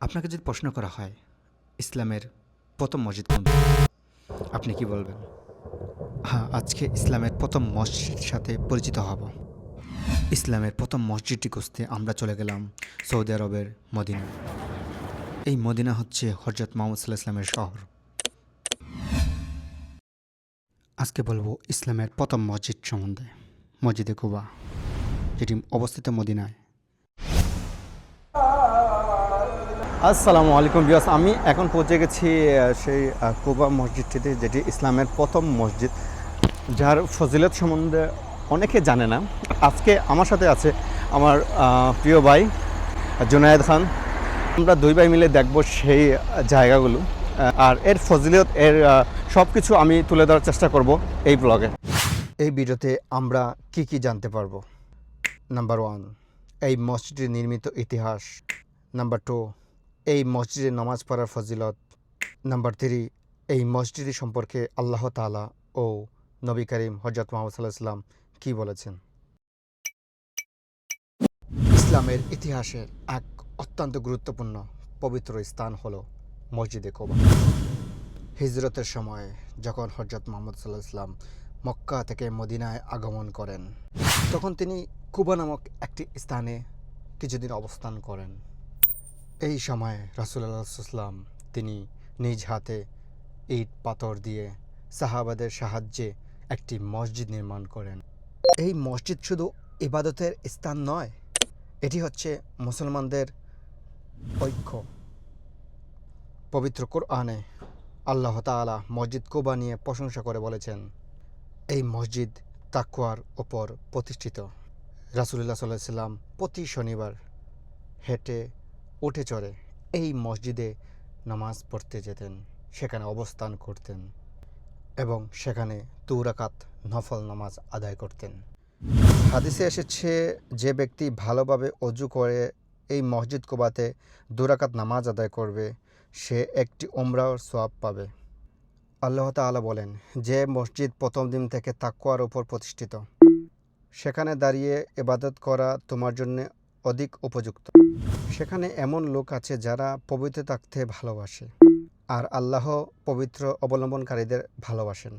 আপনাকে যদি প্রশ্ন করা হয়, ইসলামের প্রথম মসজিদ কোনটি? আপনি কি বলবেন? হ্যাঁ আজকে ইসলামের প্রথম মসজিদের সাথে পরিচিত হব। ইসলামের প্রথম মসজিদটি খুঁজতে আমরা চলে গেলাম সৌদি আরবের মদিনা। এই মদিনা হচ্ছে হজরত মোহাম্মদ সাল্লাহ ইসলামের শহর। আজকে বলব ইসলামের প্রথম মসজিদ সম্বন্ধে। মসজিদে কুবা, যেটি অবস্থিত মদিনায়। আসসালামু আলাইকুম বিয়াস আমি এখন পৌঁছে গেছি সেই কুবা মসজিদটিতে, যেটি ইসলামের প্রথম মসজিদ, যার ফজিলত সম্বন্ধে অনেকে জানে না। আজকে আমার সাথে আছে আমার প্রিয় ভাই জুনায়েদ খান। আমরা দুই ভাই মিলে দেখব সেই জায়গাগুলো আর এর ফজিলত, এর সব কিছু আমি তুলে ধরার চেষ্টা করব এই ব্লগে। এই ভিডিওতে আমরা কি কি জানতে পারব? নাম্বার ওয়ান এই মসজিদের নির্মিত ইতিহাস। নাম্বার টু এই মসজিদে নামাজ পড়ার ফজিলত। নাম্বার থ্রি এই মসজিদ সম্পর্কে আল্লাহ তাআলা ও নবী করিম হজরত মোহাম্মদ সাল্লাহ কী বলেছেন? ইসলামের ইতিহাসের এক অত্যন্ত গুরুত্বপূর্ণ পবিত্র স্থান হল মসজিদে কোবা। হিজরতের সময় যখন হজরত মোহাম্মদ সাল্লাহ ইসলাম মক্কা থেকে মদিনায় আগমন করেন, তখন তিনি কুবা নামক একটি স্থানে কিছুদিন অবস্থান করেন। এই সময়ে রাসুল্লাহাম তিনি নিজ হাতে ইট পাথর দিয়ে সাহাবাদের সাহায্যে একটি মসজিদ নির্মাণ করেন। এই মসজিদ শুধু ইবাদতের স্থান নয়, এটি হচ্ছে মুসলমানদের ঐক্য। পবিত্র কোরআনে আল্লাহ তাআলা মসজিদ কোবা নিয়ে প্রশংসা করে বলেছেন, এই মসজিদ তাকুয়ার ওপর প্রতিষ্ঠিত। রাসুলুল্লাহ সাল্লাহ সাল্লাম প্রতি শনিবার হেঁটে উঠে চড়ে এই মসজিদে নামাজ পড়তে যেতেন, সেখানে অবস্থান করতেন এবং সেখানে তুরাকাত নফল নামাজ আদায় করতেন। হাদিসে এসেছে, যে ব্যক্তি ভালোভাবে অজু করে এই মসজিদ কোবাতে দুরাকাত নামাজ আদায় করবে, সে একটি ওমরার সোয়াব পাবে। আল্লাহ তাআলা বলেন, যে মসজিদ প্রথম দিন থেকে তাকুয়ার উপর প্রতিষ্ঠিত, সেখানে দাঁড়িয়ে এবাদত করা তোমার জন্য অধিক উপযুক্ত। সেখানে এমন লোক আছে যারা পবিত্র থাকতে ভালোবাসে আর আল্লাহ পবিত্র অবলম্বনকারীদের ভালোবাসেন।